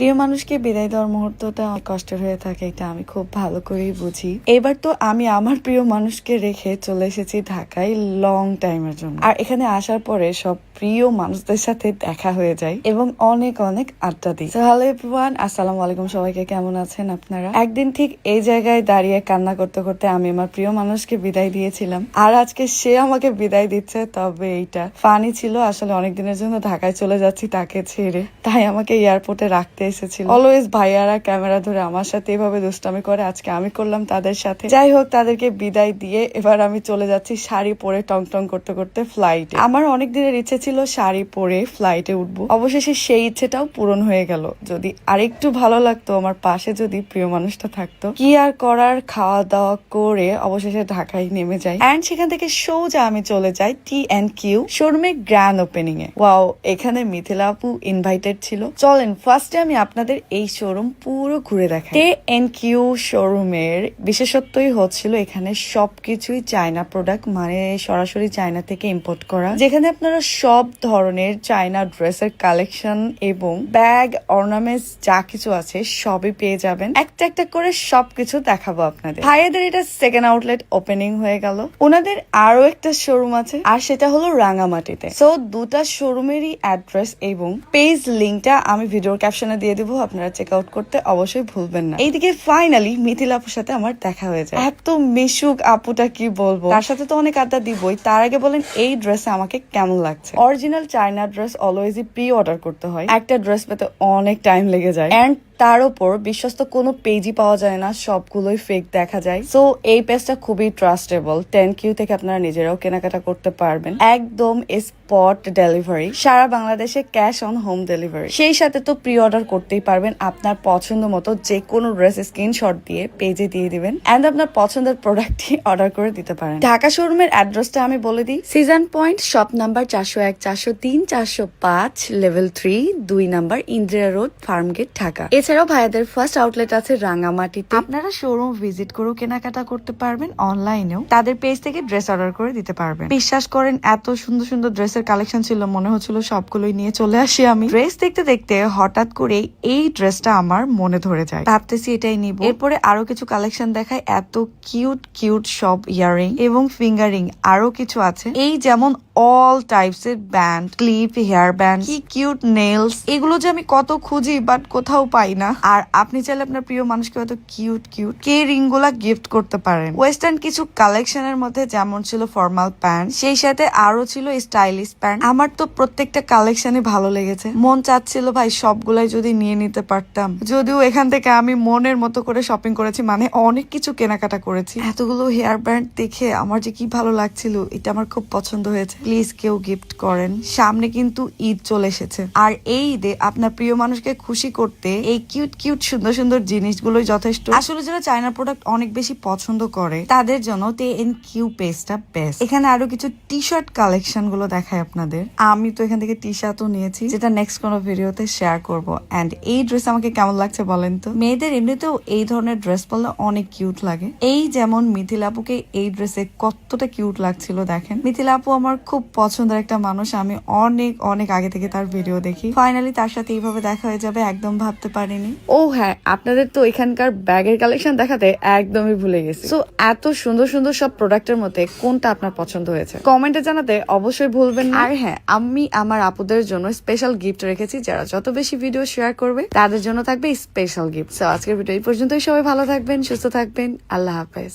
প্রিয় মানুষকে বিদায় দেওয়ার মুহূর্তটা অনেক কষ্টের হয়ে থাকে, এটা আমি খুব ভালো করেই বুঝি। এবার তো আমি আমার প্রিয় মানুষকে রেখে চলে এসেছি ঢাকায় লং টাইমের জন্য। আর এখানে আসার পরে সব প্রিয় মানুষদের সাথে দেখা হয়ে যায় এবং অনেক অনেক আড্ডা দিই। হ্যালো এভরিওয়ান আসসালামু আলাইকুম, সবাইকে কেমন আছেন আপনারা? একদিন ঠিক এই জায়গায় দাঁড়িয়ে কান্না করতে করতে আমি আমার প্রিয় মানুষকে বিদায় দিয়েছিলাম। আর আজকে সে আমাকে বিদায় দিচ্ছে, তবে এইটা ফানি ছিল। আসলে অনেক দিনের জন্য ঢাকায় চলে যাচ্ছি তাকে ছেড়ে। তাই আমাকে এয়ারপোর্টে রাখতে এসেছিল। অলওয়েজ ভাইয়ারা ক্যামেরা ধরে আমার সাথে এভাবে দুষ্টামি করে, আজকে আমি করলাম তাদের সাথে। যাই হোক, তাদেরকে বিদায় দিয়ে এবার আমি চলে যাচ্ছি শাড়ি পরে টং টং করতে করতে ফ্লাইটে আমার অনেক দিনের ইচ্ছে ছিল শাড়ি পরে ফ্লাইটে উঠবো। অবশেষে সেই ইচ্ছেটাও পূরণ হয়ে গেল। যদি আরেকটু ভালো লাগতো, আমার পাশে যদি প্রিয় মানুষটা থাকতো। কি আর করার খাওয়া দাওয়া করে অবশেষে ঢাকায় নেমে যাই। অ্যান্ড সেখান থেকে সোজা আমি চলে যাই টি অ্যান্ড কিউ শোরুমে গ্র্যান্ড ওপেনিং এ ওয়াও এখানে মিথিলা আপু ইনভাইটেড ছিল। চলেন ফার্স্টে আমি আপনাদের এই শোরুম পুরো ঘুরে দেখাই। টে এন্ড কিউ শোরুমের বিশেষত্বই হচ্ছিল এখানে সবকিছুই চায়না প্রোডাক্ট মানে সরাসরি চায়না থেকে ইম্পোর্ট করা। যেখানে আপনারা সব ধরনের চায়না ড্রেসের কালেকশন এবং ব্যাগ অর্নামেন্টস যা কিছু আছে, সবই পেয়ে যাবেন। একটা একটা করে সবকিছু দেখাবো আপনাদের। ভাইয়াদের এটা সেকেন্ড আউটলেট ওপেনিং হয়ে গেল। ওনাদের আরও একটা শোরুম আছে, আর সেটা হলো রাঙামাটিতে। সো দুটা শোরুমেরই অ্যাড্রেস এবং পেজ লিঙ্কটা আমি ভিডিওর ক্যাপশনে দিয়ে দিব, আপনারা চেক আউট করতে অবশ্যই ভুলবেন না। এইদিকে ফাইনালি মিথিল আপুর সাথে আমার দেখা হয়ে যায়। এত মিশুক আপুটা কি বলব? তার সাথে তো অনেক আড্ডা দিবই। তার আগে বলেন, এই ড্রেস আমাকে কেমন লাগছে? অরিজিনাল চায়না ড্রেস অলওয়েজই প্রি অর্ডার করতে হয়। একটা ড্রেস পেতে অনেক টাইম লেগে যায়। তার উপর বিশ্বস্ত কোনো পেজই পাওয়া যায় না, সবগুলোই ফেক দেখা যায়। সো এই পেজটা খুবই ট্রাস্টেবল টেন কিউ থেকে আপনারা নিজেরাও কেনাকাটা করতে পারবেন। একদম স্পট ডেলিভারি সারা বাংলাদেশে ক্যাশ অন হোম ডেলিভারি সেই সাথে তো প্রি অর্ডার করতেই পারবেন আপনার পছন্দ মতো যে কোনো ড্রেস স্ক্রিনশট দিয়ে পেজে দিয়ে দিবেন। এন্ড আপনার পছন্দের প্রোডাক্টই অর্ডার করে দিতে পারেন। ঢাকা শোরুমের অ্যাড্রেসটা আমি বলে দিই। সিজন পয়েন্ট শপ নাম্বার চারশো এক, চারশো তিন, চারশো পাঁচ লেভেল থ্রি দুই নাম্বার ইন্দিরা রোড ফার্মগেট ঢাকা। এছাড়াও ভাইয়াদের ফার্স্ট আউটলেট আছে রাঙামাটিতে। আপনারা শোরুম ভিজিট করেও কেনাকাটা করতে পারবেন অনলাইনেও তাদের পেজ থেকে ড্রেস অর্ডার করে দিতে পারবেন। বিশ্বাস করেন, এত সুন্দর সুন্দর ড্রেসের কালেকশন ছিল, মনে হচ্ছিল সবগুলোই নিয়ে চলে আসি আমি। ড্রেস দেখতে দেখতে হঠাৎ করে এই ড্রেসটা আমার মনে ধরে যায়। ভাবতেছি এটাই নিব। এরপরে আরও কিছু কালেকশন দেখায়, এত কিউট কিউট সব ইয়ারিং এবং ফিঙ্গারিং আরও কিছু আছে। এই যেমন অল টাইপস এর ব্যান্ড ক্লিপ হেয়ার ব্যান্ড কি কিউট নেলস এগুলো যে আমি কত খুঁজি বাট কোথাও পাই না। আর আপনি চাইলে আপনার প্রিয় মানুষকে হয়তো কিউট কিউট কে রিংগুলা গিফট করতে পারেন। ওয়েস্টার্ন কিছু কালেকশনের মধ্যে যেমন ছিল ফর্মাল প্যান্ট সেই সাথে আরও ছিল স্টাইলিশ প্যান্ট আমার তো প্রত্যেকটা কালেকশনে ভালো লেগেছে। মন চাচ্ছিল ভাই সবগুলাই যদি নিয়ে নিতে পারতাম। যদিও এখান থেকে আমি মনের মতো করে শপিং করেছি মানে অনেক কিছু কেনাকাটা করেছি। এতগুলো হেয়ার ব্যান্ড দেখে আমার যে কি ভালো লাগছিল, এটা আমার খুব পছন্দ হয়েছে। প্লিজ কেউ গিফট করেন। সামনে কিন্তু ঈদ চলে এসেছে। আর এই ঈদে আপনার প্রিয় মানুষকে খুশি করতে এই কিউট কিউট, সুন্দর সুন্দর জিনিসগুলোই যথেষ্ট। আসলে যারা চায়না প্রোডাক্ট অনেক বেশি পছন্দ করে, তাদের জন্য তে এন কিউ পেজটা বেস্ট এখানে আরও কিছু টি শার্ট কালেকশনগুলো দেখায় আপনাদের। আমি তো এখান থেকে টি শার্টও নিয়েছি, যেটা নেক্সট কোনো ভিডিওতে শেয়ার করব। এন্ড এই ড্রেস আমাকে কেমন লাগছে বলেন তো? মেয়েদের এমনিতেও এই ধরনের ড্রেস পরলে অনেক কিউট লাগে। এই যেমন মিথিলা আপুকে এই ড্রেসে কতটা কিউট লাগছিল দেখেন। মিথিলা আপু আমার খুব পছন্দের একটা মানুষ। আমি অনেক অনেক আগে থেকে তার ভিডিও দেখি। ফাইনালি তার সাথে এইভাবে দেখা হয়ে যাবে একদম ভাবতে পারিনি। ও হ্যাঁ আপনাদের তো এখানকার ব্যাগের কালেকশন দেখাতে একদমই ভুলে গেছি। সো এত সুন্দর সুন্দর সব প্রোডাক্টের মধ্যে কোনটা আপনার পছন্দ হয়েছে? কমেন্টে জানাতে অবশ্যই ভুলবেন না। আর হ্যাঁ আমি আমার আপুদের জন্য স্পেশাল গিফট রেখেছি। যারা যত বেশি ভিডিও শেয়ার করবে তাদের জন্য থাকবে স্পেশাল গিফট সো আজকের ভিডিও এই পর্যন্তই। সবাই ভালো থাকবেন সুস্থ থাকবেন। আল্লাহ হাফেজ।